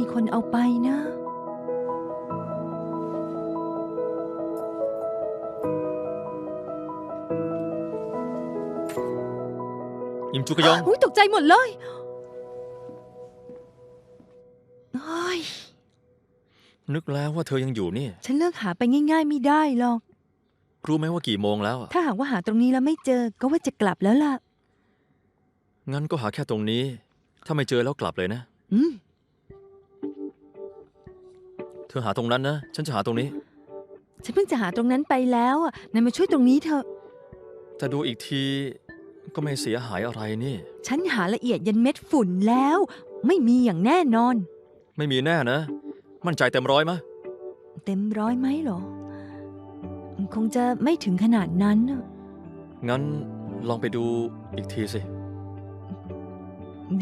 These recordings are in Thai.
มีคนเอาไปนะ ยิมจุกยอง อุ้ยตกใจหมดเลยโอ้ยนึกแล้วว่าเธอยังอยู่นี่ ฉันเลิกหาไปง่าย ๆ ไม่ได้หรอก รู้ไหมว่ากี่โมงแล้วอะถ้าหากว่าหาตรงนี้แล้วไม่เจอ ก็ว่าจะกลับแล้วล่ะ งั้นก็หาแค่ตรงนี้ ถ้าไม่เจอแล้วกลับเลยนะ อืม เธอหาตรงนั้นนะ ฉันจะหาตรงนี้ ฉันเพิ่งจะหาตรงนั้นไปแล้วอะนายมาช่วยตรงนี้เถอะแต่ดูอีกทีก็ไม่เสียหายอะไรนี่ ฉันหาละเอียดยันเม็ดฝุ่นแล้ว ไม่มีอย่างแน่นอน ไม่มีแน่นะ มั่นใจเต็มร้อยมะ เต็มร้อยไหมเหรอ คงจะไม่ถึงขนาดนั้นน่ะงั้นลองไปดูอีกทีสิ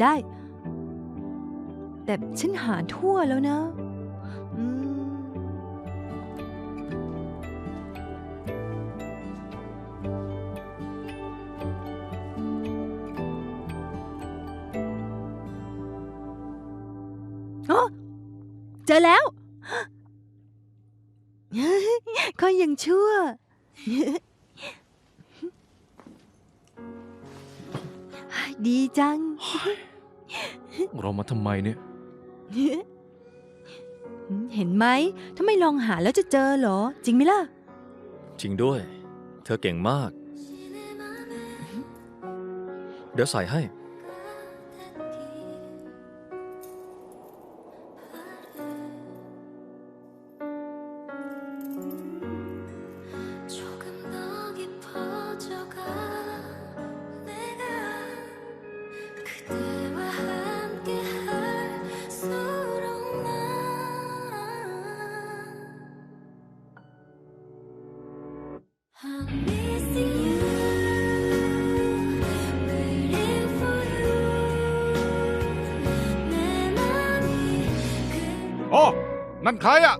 ได้ แต่ฉันหาทั่วแล้วนะ อืมอ๋อเจอแล้วก็ยังชั่ว ดีจัง เรามาทำไมเนี่ย เห็นไหม ถ้าไม่ลองหาแล้วจะเจอเหรอ จริงไหมล่ะ จริงด้วย เธอเก่งมาก เดี๋ยวใส่ให้ โอ้ นั่นใครอะ